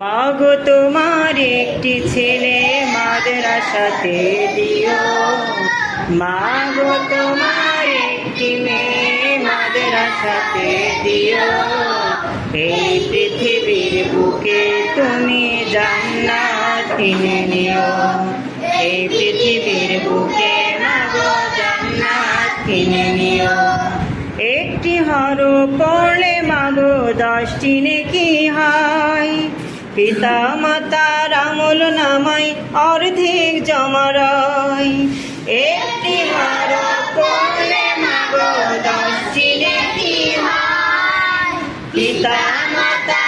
মাগো তোমার একটি ছেলে মাদ্রাসাতে দিও। মাগো তোমার একটি মেয়ে মাদ্রাসাতে দিও। এই পৃথিবীর বুকে তুমি জান্নাত কিনে নিও। এই পৃথিবীর বুকে মাগো জান্নাত কিনে নিও। একটি হর পড়লে মাগো দশটি নেকি হয়? পিতা মাতার আমল নামাই অর্ধেক জমারয় একটি পড়লে মাগো দশ পিতা মাতার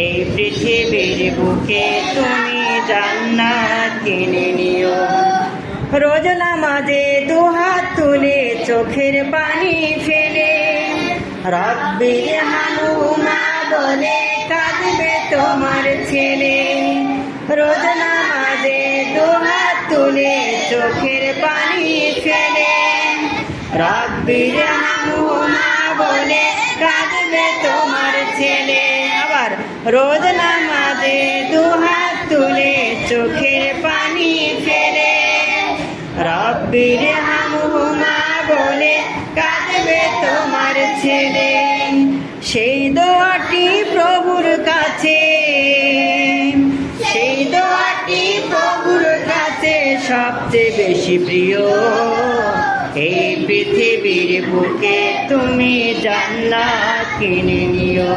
এই পৃথিবীর বুকে তুমি জান্নাত কিনে নিও। রোজ নামাজে দুহাত তুলে চোখের পানি ফেলে। রব্বির হানুমা বলে কাঁদবে তোমার ছেলে। রোজ নামাজে দুহাত তুলে চোখের পানি ফেলে। রব্বির হানুমা বলে কাঁদবে তোমার ছেলে। আবার রোজ নামাজে দুহাত তুলে চোখের পানি ফেলে। রব্বির হামহুমা বলে কাঁদবে তোমার ছেলে। সেই দোয়াটি প্রভুর কাছে। সেই দোয়াটি প্রভুর কাছে সবচেয়ে বেশি প্রিয়। এই পৃথিবীর বুকে তুমি জান্নাত কিনে নিও।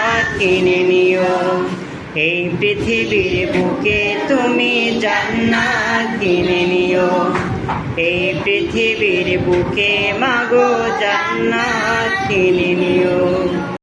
কিনে নিও। এই পৃথিবীর বুকে তুমি জান্নাত কিনে নিও। এই পৃথিবীর বুকে মাগো জান্নাত কিনে নিও।